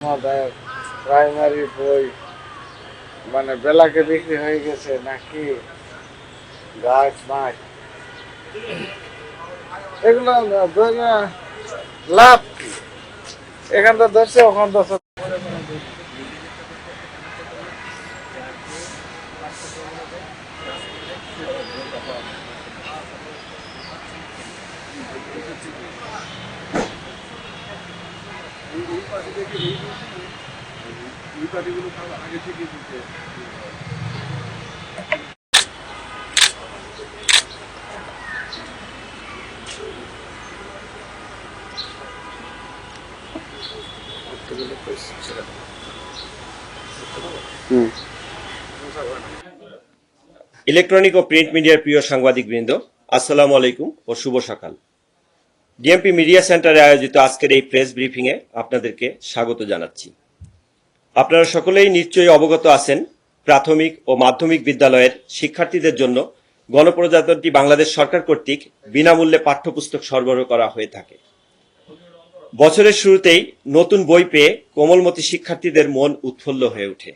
আমাদের প্রাইমারি বই মানে বেলাকে বিক্রি হয়ে গেছে নাকি গাছ মাছ। এগুলো লাভ কি? এখানটা ধরছে, ওখান ধরছে। ইলেকট্রনিক ও প্রিন্ট মিডিয়ার প্রিয় সাংবাদিকবৃন্দ আসসালামু আলাইকুম ও শুভ সকাল। ডিএমপি মিডিয়া সেন্টারে আয়োজিত আজকের এই প্রেস ব্রিফিং এ আপনাদেরকে স্বাগত জানাচ্ছি। আপনারা সকলেই নিশ্চয়ই অবগত আছেন, প্রাথমিক ও মাধ্যমিক বিদ্যালয়ের শিক্ষার্থীদের জন্য গণপ্রজাতন্ত্রী বাংলাদেশ সরকার কর্তৃক বিনামূল্যে পাঠ্যপুস্তক সরবরাহ করা হয়ে থাকে। বছরের শুরুতেই নতুন বই পেয়ে কোমলমতি শিক্ষার্থীদের মন উৎফুল্ল হয়ে ওঠে।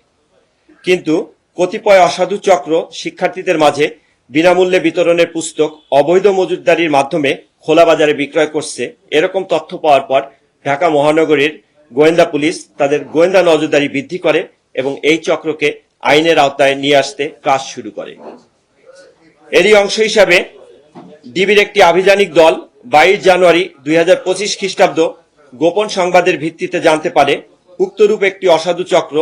কিন্তু কতিপয় অসাধু চক্র শিক্ষার্থীদের মাঝে বিনামূল্যে বিতরণের পুস্তক অবৈধ মজুতদারির মাধ্যমে খোলা বাজারে বিক্রয় করছে। এরকম তথ্য পাওয়ার পর ঢাকা মহানগরীর গোয়েন্দা পুলিশ তাদের গোয়েন্দা নজরদারি বৃদ্ধি করে এবং এই চক্রকে আইনের আওতায় নিয়ে আসতে কাজ শুরু করে। এরই অংশ হিসাবে ডিবির একটি আভিযানিক দল বাইশ জানুয়ারি দুই হাজার পঁচিশ খ্রিস্টাব্দ গোপন সংবাদের ভিত্তিতে জানতে পারে, উক্তরূপ একটি অসাধু চক্র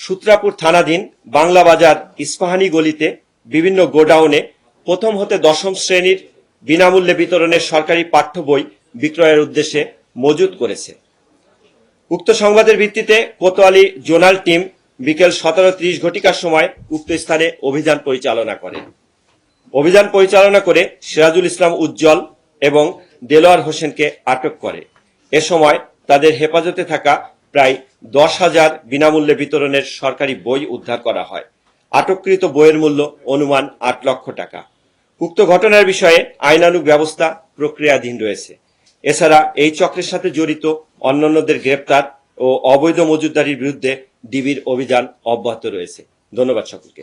সূত্রাপুর থানাধীন বাংলা বাজার ইস্পাহানি গলিতে বিভিন্ন গোডাউনে প্রথম হতে দশম শ্রেণির বিনামূল্যে বিতরণের সরকারি পাঠ্য বই বিক্রয়ের উদ্দেশ্যে মজুত করেছে। উক্ত সংবাদের ভিত্তিতে কোতোয়ালি জোনাল টিম বিকেল সতেরো ত্রিশ ঘটিকার সময় উক্ত স্থানে অভিযান পরিচালনা করে। অভিযান পরিচালনা করে সিরাজুল ইসলাম উজ্জ্বল এবং দেলোয়ার হোসেনকে আটক করে। এ সময় তাদের হেফাজতে থাকা প্রায় দশ হাজার বিনামূল্যে বিতরণের সরকারি বই উদ্ধার করা হয়। আটককৃত বইয়ের মূল্য অনুমান আট লক্ষ টাকা। উক্ত ঘটনার বিষয়ে আইনানুগ ব্যবস্থা প্রক্রিয়াধীন রয়েছে। এছাড়া এই চক্রের সাথে জড়িত অন্যান্যদের গ্রেপ্তার ও অবৈধ মজুদারির বিরুদ্ধে ডিবির অভিযান অব্যাহত রয়েছে। ধন্যবাদ সকলকে।